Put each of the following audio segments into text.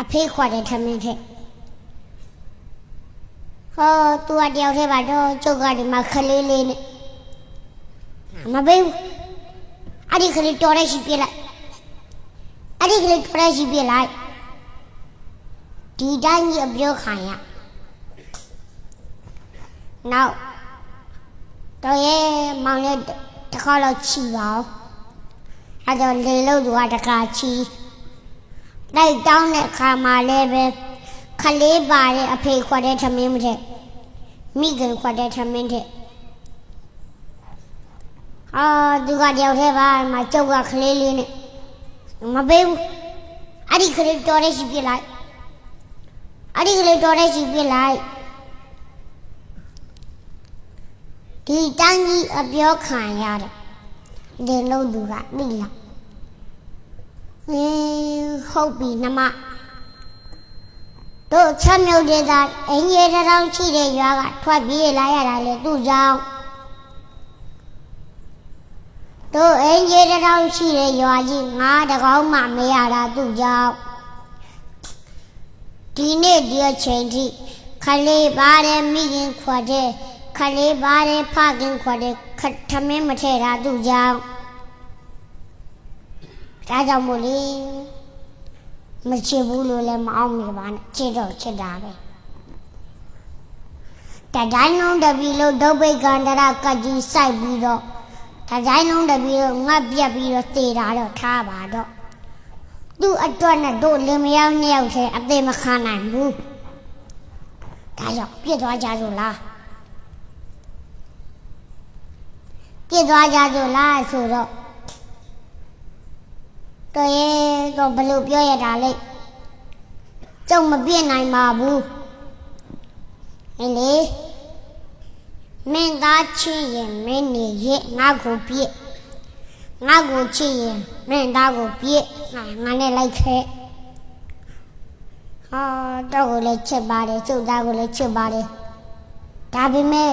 အဖေခွာတဲ့ထမင်းထက်ဟောသူကတယောက်တည်းပါတော့ကျုပ်ကဒီမှာခလေးလေးနဲ့မပေးဘူးအဲ့ဒီခလေးတော်ရဲရှိပြလိုက်အဲ့ဒီခလေးတော်ရဲရှိပြလိုက်ဒီတိုင်းကြီးအပြောခံရနောက်တော့ရဲ့မောင်လေးတစ်ခါတော့ချီပါအောင်အဲ့တော့လေလို့သူကတခါချီ လိုက်တောင်းတဲ့အခါမှာလည်းပဲခလေးပါတဲ့အဖေခွက်တဲ့ထမင်းမထက်မိခင်ခွက်တဲ့ထမင်းထက်အာသူကတယောက်တည်းပါဒီမှာကျုပ်ကခလေးလေးနဲ့မပေးဘူးအဲ့ဒီခလေးတော်ရဲရှိပြလိုက်အဲ့ဒီကလေးတော်ရဲရှိပြလိုက်ဒီတန်းကြီးအပြောခံရတယ်ဒီလုံးသူကသိလား ဟင်းဟုတ်ပြီနှမတို့ချမ်းမြုပ်တဲ့သားအင်းကြီးတစ်ထောင်ရှိတဲ့ရွာကထွက်ပြေးလာရတာလေသူ့ကြောင့်တို့အင်းကြီးတစ်ထောင်ရှိတဲ့ရွာကြီးငါတကောင်းမှမရတာသူ့ကြောင့်ဒီနေ့ဒီအချိန်ထိခလေးပါတယ်မိခင်ခွက်တဲ့ခလေးပါတယ်ဖခင်ခွက်တဲ့ခထမင်းမထဲတာသူ့ကြောင့် ဒါကြောင့်မို့လေမချစ်ဘူးလို့လည်းမအောင်မြင်ပါနဲ့ချစ်တော့ချစ်တာပဲတတိုင်းလုံးတပြီလို့ဒုတ်ပိတ်ကန်တရကကြီးစိုက်ပြီးတော့တတိုင်းလုံးတပြီလို့ငတ်ပြက်ပြီးတော့တေတာတော့ထားပါတော့သူ့အတွက်နဲ့တို့လင်မယားနှစ်ယောက်တည်းအသေးမခံနိုင်ဘူးဒါကြောင့်ပြစ်သွားကြစို့လားပြစ်သွားကြစို့လားဆိုတော့ တော်ရဲ့တော့ဘယ်လိုပြောရတာလဲကျုံမပြစ်နိုင်ပါဘူးအင်းလေမင်းသားချစ်ရင်မင်းနေရဲ့ငါ့ကိုပြစ်ငါ့ကိုချစ်ရင်မင်းသားကိုပြစ်ငါငါနဲ့လိုက်ခဲ့ဟာတော့ကိုလည်းချစ်ပါတယ်ကျုပ်သားကိုလည်းချစ်ပါတယ်ဒါပေမဲ့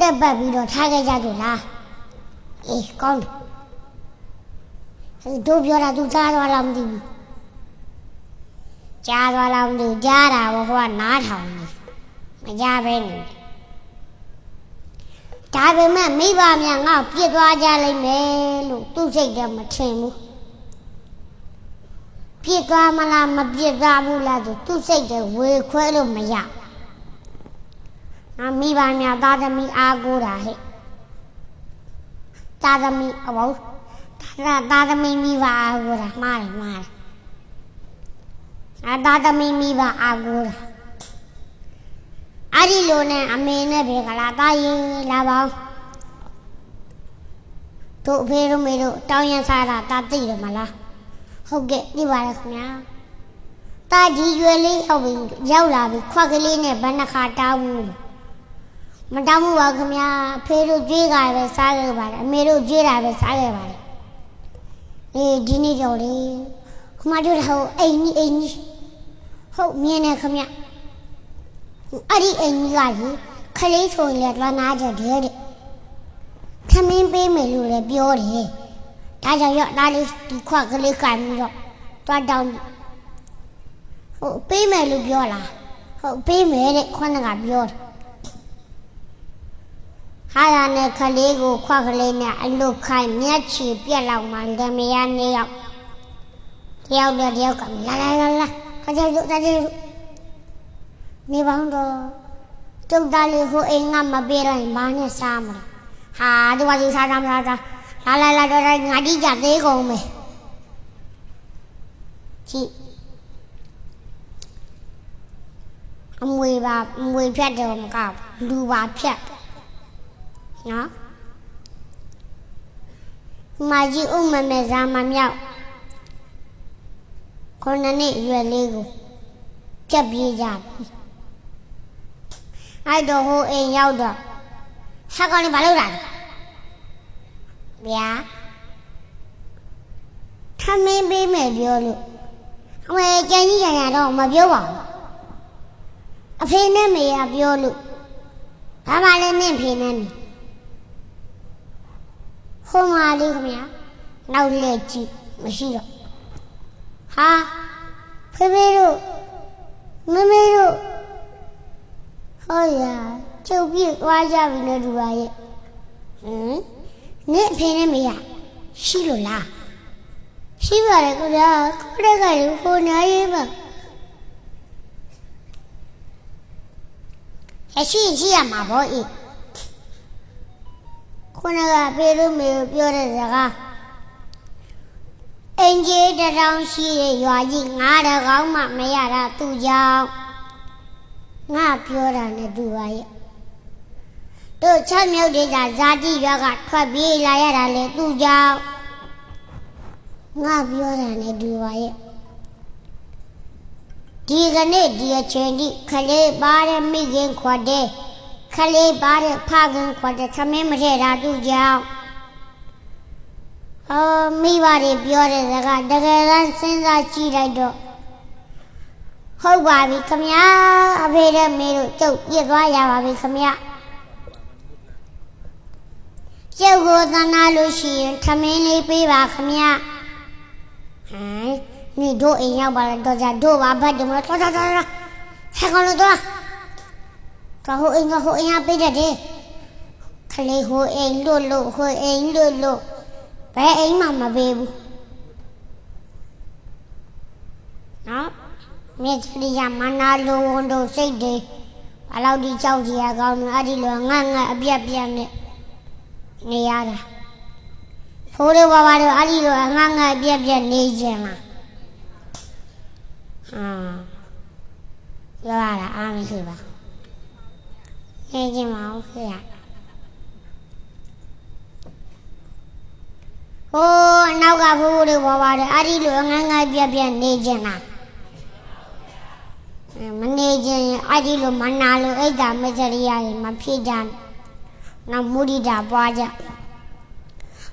လက်ပတ်ပြီးတော့ထားခဲ့ကြသူလားအေးကောင်းတယ်ဟို တို့ပြောတာ तू ကြားသွားလားမသိဘူးကြားသွားလားမသိဘူးကြားတာဘောဟိုကနားထောင်နေမကြားပဲနေဒါပေမဲ့မိဘများငါ့ကိုပြစ်သွားကြလိမ့်မယ်လို့သူ့စိတ်ထဲမထင်ဘူးပြစ်သွားမလားမပြစ်သွားဘူးလားဆိုသူ့စိတ်ထဲဝေခွဲလို့မရငါမိဘများသားသမီးအားကိုးတာဟဲ့သားသမီးအဘော ဒါသာသမီမိဘအာကိုတာမှားတယ်မှားတယ်အသာသမီမိဘအာကိုတာအဲ့ဒီလိုနဲ့အမေနဲ့ဘေကလာတာရင်လာပါဦးတို့အဖေတို့မေတို့တောင်းရင်စားတာတာသိတယ်မလားဟုတ်ကဲ့သိပါတယ်ခင်ဗျာတာဒီရွယ်လေးရောက်ပြီရောက်လာပြီခွက်ကလေးနဲ့ဘယ်နှခါတောင်းဘူးမတောင်းဘူးပါခင်ဗျာဖေတို့ကြွေးကြပဲစားခဲ့ပါတယ်အမေတို့ကြွေးတာပဲစားခဲ့ပါတယ် အေးဒီနေ့ကြော်လေခမတို့ဟိုအိမ်ကြီးအိမ်ကြီးဟုတ်မြင်နေခမအဲ့ဒီအိမ်ကြီးကလေခလေးဆိုရင်လည်းလွမ်းနာကြတယ်တဲ့ခမင်းပေးမယ်လို့လည်းပြောတယ်ဒါကြောင့်ရောဒါလေးဒီခွက်ကလေးကန်ပြီးတော့တွားတောင်းဟုတ်ပေးမယ်လို့ပြောလားဟုတ်ပေးမယ်တဲ့ခွန်းကပြောတယ် ဟာရနဲ့ခလေးကိုခွက်ကလေးနဲ့အလုတ်ခိုင်းမျက်ချီပြက်လောက်မှလမယားနေရောက်တယောက်တည်းတယောက်ကလာလာလာလာခကြရုပ်ခကြရုပ်နေပေါင်းတော့ကျုပ်သားလေးဟိုအိမ်ကမပြေးလိုက်ဘာနဲ့စားမလဲဟာဒီဝါကြီးစားစားမစားစားလာလာလာတော့ငါတိကြသေးကုန်မယ်ကြည့်အမွေပါအမွေဖြတ်တယ်မကောက်လူပါဖြတ် နော်မာကြီးဥမမဲဇာမမြောက်ခုနှစ်နှစ်အရွယ်လေးကိုကြက်ပြေးကြပြီအဲ့တော့ဟိုအိမ်ရောက်တော့ဟာကောင်လေးမလုပ်တာလဲဗျာထမင်းပေးမယ်ပြောလို့အမေကြံကြီးရရတော့မပြောပါဘူးအဖေနဲ့မေကပြောလို့ဘာမှလည်းနင့်ဖေနဲ့နေ ဟိုမာလေးခင်ဗျာနောက်လက်ကြည့်မရှိတော့ဟာဖဖေဖေတို့မမေတို့ဟောရကျုပ်ပြည့်သွားကြပြီလေသူပါရဲ့ဟမ်နဲ့အဖေနဲ့မေရရှိလို့လားရှိပါတယ်ခင်ဗျာကိုရကလည်းကိုနာရေးပါအရှိရှိရမှာဗောအေး ခုနကဖေတို့မေတို့ပြောတဲ့စကားအင်ကြီးတစ်ထောင်ရှိတဲ့ရွာကြီးငါးတကောင်းမှမရတာသူကြောင့်ငါပြောတာနဲ့တူပါရဲ့တို့ချက်မြုပ်ဒေတာဇာတိရွာကထွက်ပြေးလာရတာလေသူကြောင့်ငါပြောတာနဲ့တူပါရဲ့ဒီကနေ့ဒီအချိန်ကြီးခလေးပါတဲ့မိခင်ခွတ်တဲ့ ခလေးပါတဲ့ဖခင်ခွတ်တဲ့သမင်းမထည့်တာသူကြောင့်အော်မိဘတွေပြောတဲ့စကားတကယ်တမ်းစဉ်းစားကြည့်လိုက်တော့ဟုတ်ပါပြီခမညာအဖေနဲ့မေတို့ကျုပ်ပြစ်သွားရပါပြီခမညာကျုပ်ကိုသနာလို့ရှိရင်ထမင်းလေးပေးပါခမညာဟမ်နေတို့အိမ်ရောက်ပါလားတော့ကြတို့ပါဘတ်တယ်မလားတော်တော်တော်တော်ဟဲ့ကောင်လို့တော့ ကဟိုအိမ်ကဟိုအိမ်ကပေးတတ်တယ်ခလေးဟိုအိမ်လို့လို့ဟိုအိမ်လို့လို့ဘယ်အိမ်မှမပေးဘူးနော်မြေကြီးရမနာလိုဝန်တို့စိတ်တွေဘလောက်ဒီကြောက်ကြီးရကောင်းလဲအဲ့ဒီလိုငတ်ငတ်အပြက်ပြက်နဲ့နေရတာဖိုးတို့ဘာဘာတို့အဲ့ဒီလိုငတ်ငတ်အပြက်ပြက်နေကြလားဟာပြောရတာအားမရှိပါ နေကြမအောင်ခေရဟိုးအနောက်ကဖိုးဖိုးတွေပေါ်ပါတယ်အဲ့ဒီလိုငန်းငန်းပြက်ပြက်နေကြလားအဲမနေကြရင်အဲ့ဒီလိုမနာလို့အိတ်တာမစရိယာတွေမဖြစ်ကြဘူးနောက်မုဒိတာပွားကြ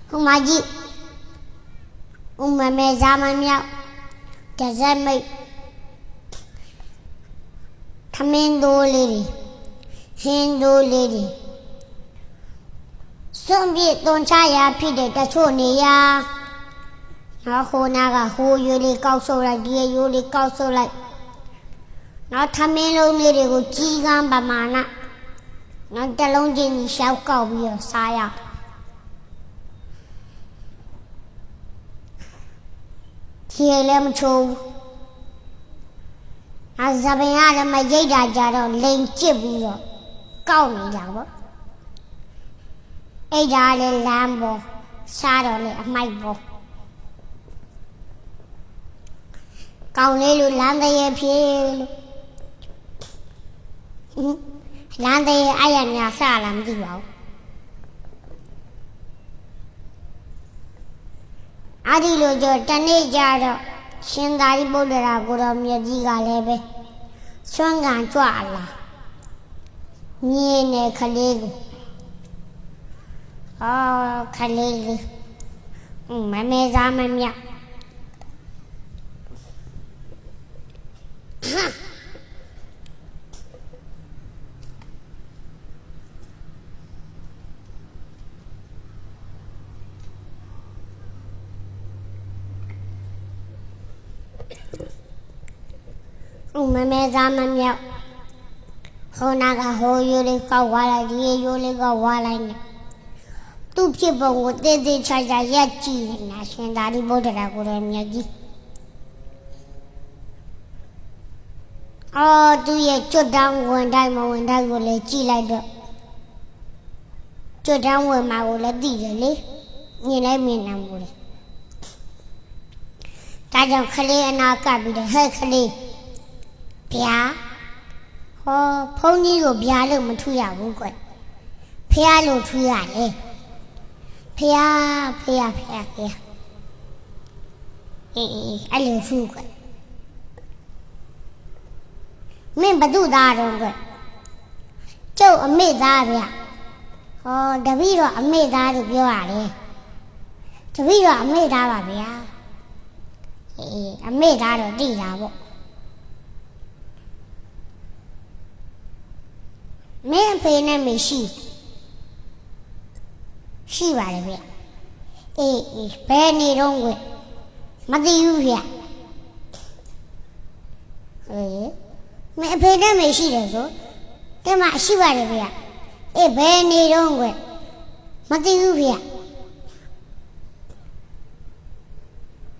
ဟိုမကြီးဥမမေဇာမမြောက်တဇက်မိတ်ခမင်းတိုးလေးတွေ ဟင်းတိုးလေးတွေစွန့်ပြစ်သွန်ချရာဖြစ်တဲ့တချို့နေရာနောက်ဟိုနာကဟိုရွေလေးကောက်ဆုပ်လိုက်ဒီရွေလေးကောက်ဆုပ်လိုက်နောက်ထမင်းလုံးလေးတွေကိုကြီးကန်းပမာဏနောက်တလုံးချင်းကြီးရှောက်ကောက်ပြီးတော့စားရချီလည်းမချိုးအဇပင်ရလည်းမရိတ်တာကြတော့လိန်ကျစ်ပြီးတော့ ကောက်နေတာပေါ့အိတ်ဓာတ်လေးလမ်းပေါ်စားတော့လေအမိုက်ပေါ်ကောင်းလေးလိုလမ်းတရေဖြေလို့ဟင်လမ်းတရေအဲ့ရညာစားလာမသိပါဘူးအဲ့ဒီလိုကြောတနေ့ကြတော့ရှင်သာရိပုတ္တရာကိုတော်မြတ်ကြီးကလည်းပဲဆွမ်းကန်ကြွလာမြင်းနဲ့ခလေးကိုအော်ခလေး လေးမမေစားမမြဦးမမေစားမမြော က်ဟိုနာကဟိုယူလေးကောက်ဝါလိုက်ဒီယူလေးကောက်ဝါလိုက်နေသူ့ဖြစ်ပုံကိုတည်တည်ချာချာရက်ကြည့်နေတာရှင်သာရိပုတ္တရာကိုယ်တော်မြတ်ကြီးအော်သူရဲ့ကျွတ်တောင်းဝင်တိုင်းမဝင်တိုင်းကိုလည်းကြည့်လိုက်တော့ကျွတ်တောင်းဝင်မှာကိုလည်းသိတယ်လေမြင်လိုက်မြင်နေမှုလေဒါကြောင့်ခလေးအနာကပ်ပြီးတော့ဟဲ့ခလေးဗျာ ဟောဖုန်းကြီးကိုဗျာလို့မထူရဘူးကွဖះလို့ထူရတယ်ဖះဖះဖះဖះအေးအေးအဲ့လိုဖူးကွမင်းဘသူသားတော့ကွကျုပ်အမေသားဗျဟောတပည့်တော့အမေသားလို့ပြောရတယ်တပည့်တော့အမေသားပါဗျာအေးအမေသားတော့တိတာပေါ့ မင်းအဖေနဲ့မရှိရှိပါတယ်ဗျအေးအေးဘယ်နေတော့ကွမသိဘူးဗျဟေးမင်းအဖေနဲ့မရှိတယ်ဆိုတဲ့မှာရှိပါတယ်ဗျအေးဘယ်နေတော့ကွမသိဘူးဗျ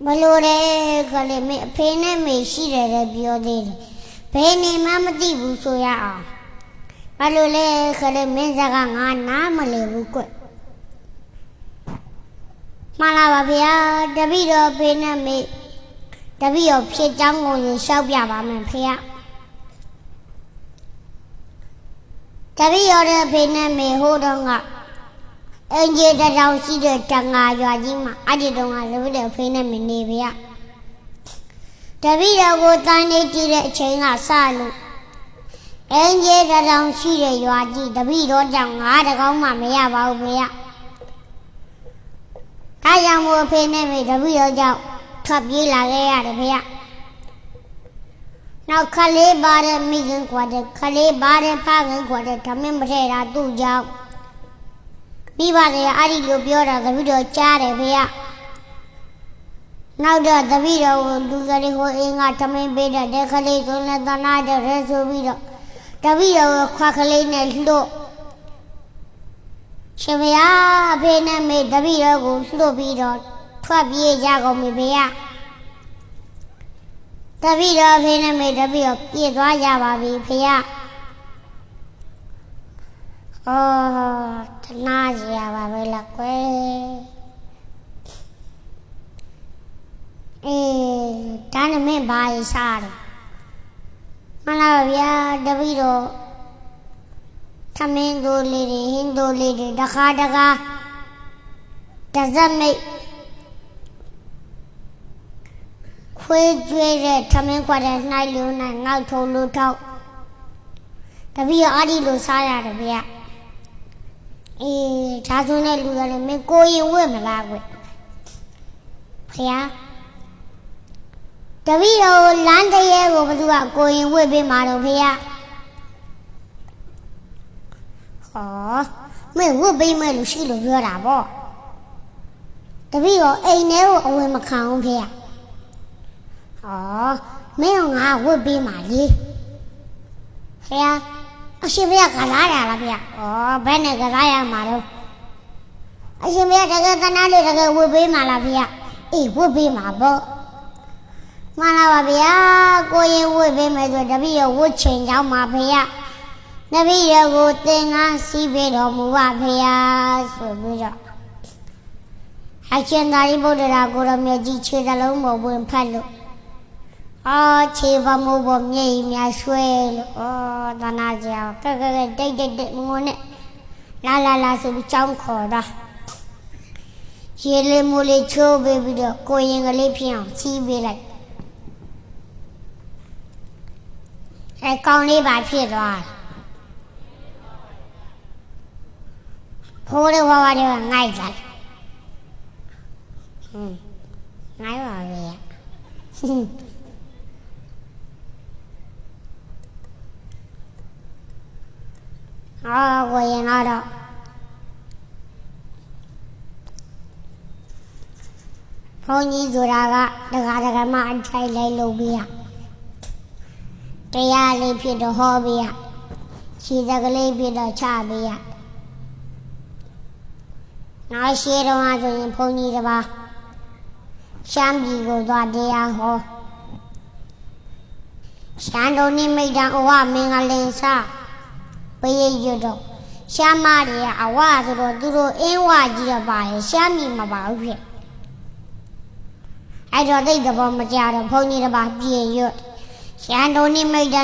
မလို့တဲ့ခလေးမင်းအဖေနဲ့မရှိတယ်လည်းပြောသေးတယ်ဘယ်နေမှမသိဘူးဆိုရအောင် ဘာလို့လဲခလေးမင်းစကားငါနားမလည်ဘူးကွမှန်လားပါဗျာတပည့်တော်ဖေနဲ့မေတပည့်တော်ဖြစ်ကြောင်းကိုရင်ရှောက်ပြပါမယ်ဖေ။တပည့်တော်တဲ့ဖေနဲ့မေဟိုတော့ကအင်ဂျီတထောင်ရှိတဲ့တန်ငါရွာကြီးမှာအဲ့ဒီတော့ကတပည့်တော်ဖေနဲ့မေနေဗျာ။တပည့်တော်ကိုတန်းနေကြည့်တဲ့အချိန်ကစလို့ အင်ဂျီတထောင်ရှိတဲ့ရွာကြီးတပည့်တော်ကြောင့်ငါးတကောင်းမှမရပါဘူးဖေ။ဒါကြောင့်မို့ဖေနဲ့မေတပည့်တော်ကြောင့်ထွက်ပြေးလာခဲ့ရတယ်ဖေ။နောက်ခလေးပါတဲ့မိခင်ကွာတဲ့ခလေးပါတဲ့ဖခင်ကွာတဲ့ဓမင်းမထဲတာသူ့ကြောင့်မိဘတွေအဲ့ဒီလိုပြောတာတပည့်တော်ကြားတယ်ဖေ။နောက်တော့တပည့်တော်ကိုလူကလေးဟိုအင်းကဓမင်းပေးတဲ့တဲ့ခလေးဆိုလည်းတနာတဲ့ရဲဆိုပြီးတော့ တပည့်တော်ကိုခွာကလေးနဲ့လှုပ်ရှင်ဗျာအဖေနဲ့မေတပည့်တော်ကိုလှုပ်ပြီးတော့ထွက်ပြေးကြကုန်ပြီဖေ။တပည့်တော်အဖေနဲ့မေတပည့်တော်ပြေးသွားကြပါပြီဖေ။အော်တနာကြရပါပဲလားကွယ်။အေးဒါနဲ့မင်းဘာရစားတယ်။ မလားဗျာတပည့်တော်သမင်းတို့လေးတွေဟင်းတို့လေးတွေတခါတခါတဇက်မိတ်ခွေးကျွေးတဲ့သမင်းခွက်တဲ့နှိုက်လို့နဲ့ငေါက်ထုံလို့ထောက်တပည့်ရအားဒီလိုစားရတယ်ဗျအေးဒါဆိုနဲ့လူရတယ်မင်းကိုရင်ဝတ်မလားကွဖျား တပည့်တော်လမ်းတရေကိုဘသူကကိုရင်ဝတ်ပေးမှာတော့ဖျားဟောမင်းဝတ်ပေးမယ်လို့ရှိလို့ပြောတာပေါ့တပည့်တော်အိမ်ထဲကိုအဝင်မခံအောင်ဖေ။ဟောမင်းကငါဝတ်ပေးမှာလေ။ဖေ။အရှင်ဘုရားကလားရလားဖေ။ဩဘယ်နဲ့ကလားရမှာတော့အရှင်ဘုရားတကယ်သနာလေးတကယ်ဝတ်ပေးမှာလားဖေ။အေးဝတ်ပေးမှာပေါ့။ မှန်လားပါဗျာ။ကိုရင်ဝတ်ပေးမယ်ဆိုတပည့်တော်ဝတ်ချိန်ကြောင်းမှာဖေ။တပည့်တော်ကိုသင်္ကန်းစီးပေးတော်မူပါဖေ။ဆိုပြီးတော့အရှင်သာရိပုတ္တရာကိုရမြတ်ကြီးခြေသလုံးပေါ်ဝင်ဖတ်လို့အာခြေပမိုးပေါ်မြေကြီးများရွှဲလို့ဩသနာစရာကဲကဲကဲတိတ်တိတ်တိတ်ငုံနဲ့လာလာလာဆိုပြီးကြောင်းခေါ်တာရေလေးမူလေးချိုးပေးပြီးတော့ကိုရင်ကလေးဖြစ်အောင်စီးပေးလိုက် အဲကောင်းလေးပါဖြစ်သွားဖိုးလေးဝါဝါလေးကငိုက်လာဟွန်းငိုက်ပါပဲဟွန်းအာကိုရင်တော့ဘုန်းကြီးဆိုတာကတခါတခါမှအထိုက်လိုက်လို့ပြရ တရားလေးဖြစ်တော့ဟောပြရခြေစကလေးဖြစ်တော့ချပြရနောက်ရှိတော့ဆိုရင်ဘုန်းကြီးတစ်ပါးရှမ်းပြည်ကိုသွားတရားဟောရှမ်းတော်နိမိတ်တံအဝမင်္ဂလင်္စာပေးရတော့ရှမ်းမတွေကအဝဆိုတော့သူတို့အင်းဝကြီးတော့ပါရဲ့ရှမ်းပြည်မပါဘူးဖြစ်အဲ့တော့တိတ်သဘောမကြတော့ဘုန်းကြီးတစ်ပါးပြေရွတ် ရှမ်းတော်နိမိတ်တံ